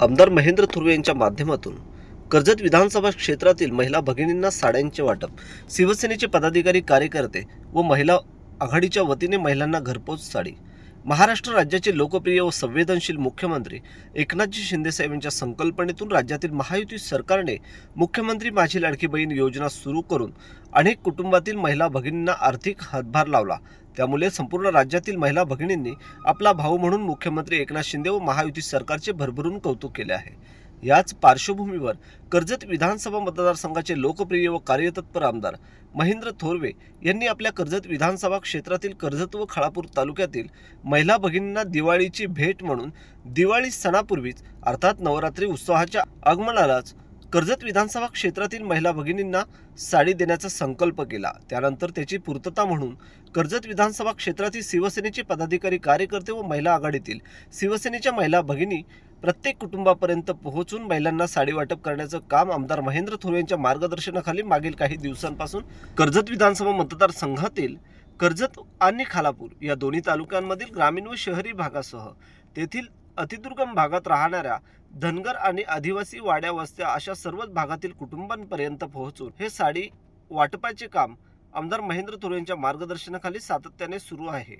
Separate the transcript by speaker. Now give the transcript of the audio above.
Speaker 1: आमदार महेंद्र थुर्वे यांच्या माध्यमातून कर्जत विधानसभा क्षेत्रातील महिला भगिनींना साड्यांचे वाटप शिवसेनेचे पदाधिकारी कार्यकर्ते व महिला आघाडीच्या वतीने महिलांना घरपोच साडी महाराष्ट्र राज्याचे लोकप्रिय व संवेदनशील मुख्यमंत्री एकनाथजी शिंदेसाहेब यांच्या संकल्पनेतून राज्यातील महायुती सरकारने मुख्यमंत्री माझी लाडकी बहीण योजना सुरू करून अनेक कुटुंबातील महिला भगिनींना आर्थिक हातभार लावला. त्यामुळे संपूर्ण राज्यातील महिला भगिनींनी आपला भाऊ म्हणून मुख्यमंत्री एकनाथ शिंदे व महायुती सरकारचे भरभरून कौतुक केले आहे. याच पार्श्वभूमीवर कर्जत विधानसभा मतदारसंघाचे लोकप्रिय व कार्यतत्पर आमदार महेंद्र थोरवे यांनी आपल्या कर्जत विधानसभा क्षेत्रातील कर्जत व खाळापूर तालुक्यातील महिला भगिनींना दिवाळीची भेट म्हणून दिवाळी सणापूर्वीच अर्थात नवरात्री उत्सवाच्या आगमनालाच कर्जत विधानसभा क्षेत्रातील महिला भगिनींना साडी देण्याचा संकल्प केला. त्यानंतर त्याची पूर्तता म्हणून कर्जत विधानसभा क्षेत्रातील शिवसेनेचे पदाधिकारी कार्यकर्ते व महिला आघाडीतील शिवसेनेच्या महिला भगिनी प्रत्येक कुटुंबापर्यंत पोहोचून महिलांना साडी वाटप करण्याचं काम आमदार महेंद्र थोर यांच्या मार्गदर्शनाखाली मागील काही दिवसांपासून कर्जत विधानसभा मतदारसंघातील कर्जत आणि खालापूर या दोन्ही तालुक्यांमधील ग्रामीण व शहरी भागासह तेथील अतिदुर्गम भागात राहणाऱ्या धनगर आणि आदिवासी वाड्या वस्त्या अशा सर्वच भागातील कुटुंबांपर्यंत पोहोचून हे साडी वाटपाचे काम आमदार महेंद्र थोर यांच्या मार्गदर्शनाखाली सातत्याने सुरू आहे.